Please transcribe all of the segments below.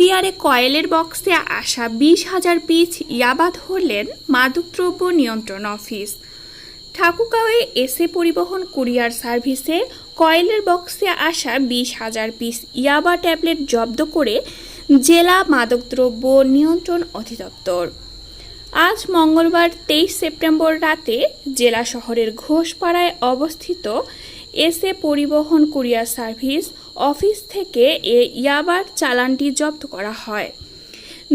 কুরিয়ারে কয়েলের বক্সে আসা বিশ হাজার পিচ ইয়াবা ধরলেন মাদকদ্রব্য নিয়ন্ত্রণ অফিস। ঠাকুরগাঁওয়ে এসে পরিবহন কুরিয়ার সার্ভিসে কয়েলের বক্সে আসা বিশ হাজার পিস ইয়াবা ট্যাবলেট জব্দ করে জেলা মাদকদ্রব্য নিয়ন্ত্রণ অধিদপ্তর। আজ মঙ্গলবার তেইশ সেপ্টেম্বর রাতে জেলা শহরের ঘোষপাড়ায় অবস্থিত এসে পরিবহন কুরিয়ার সার্ভিস অফিস থেকে এ ইয়াবার চালানটি জব্দ করা হয়।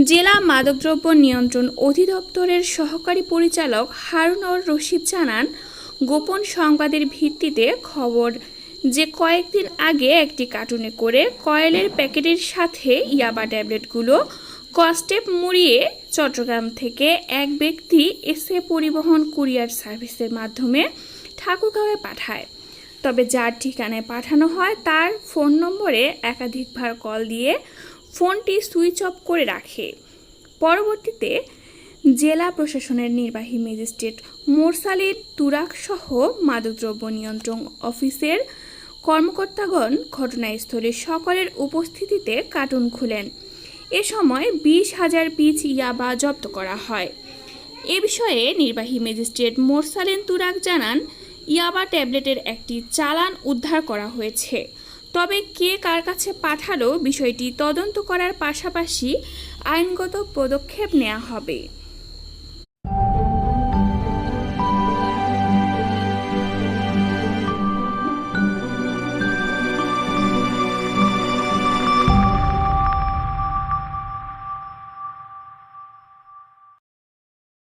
জেলা মাদকদ্রব্য নিয়ন্ত্রণ অধিদপ্তরের সহকারী পরিচালক হারুনর রশিদ জানান, গোপন সংবাদের ভিত্তিতে খবর যে কয়েকদিন আগে একটি কার্টুনে করে কয়েলের প্যাকেটের সাথে ইয়াবা ট্যাবলেটগুলো কস্টেপ মুড়িয়ে চট্টগ্রাম থেকে এক ব্যক্তি এসে পরিবহন কুরিয়ার সার্ভিসের মাধ্যমে ঠাকুরগাঁওয়ে পাঠায়। তবে যার ঠিকানায় পাঠানো হয় তার ফোন নম্বরে একাধিকবার কল দিয়ে ফোনটি সুইচ অফ করে রাখে। পরবর্তীতে জেলা প্রশাসনের নির্বাহী ম্যাজিস্ট্রেট মোরসালির তুরাক সহ মাদকদ্রব্য নিয়ন্ত্রণ অফিসের কর্মকর্তাগণ ঘটনাস্থলে সকলের উপস্থিতিতে কার্টুন খুলেন। এ সময় বিশ হাজার পিচ ইয়াবা জব্দ করা হয়। এ বিষয়ে নির্বাহী ম্যাজিস্ট্রেট মোরসালেন তুরাক জানান ইয়াবা ট্যাবলেটের একটি চালান উদ্ধার করা হয়েছে। তবে কে কার কাছে পাঠালো বিষয়টি তদন্ত করার পাশাপাশি আইনগত পদক্ষেপ নেওয়া হবে।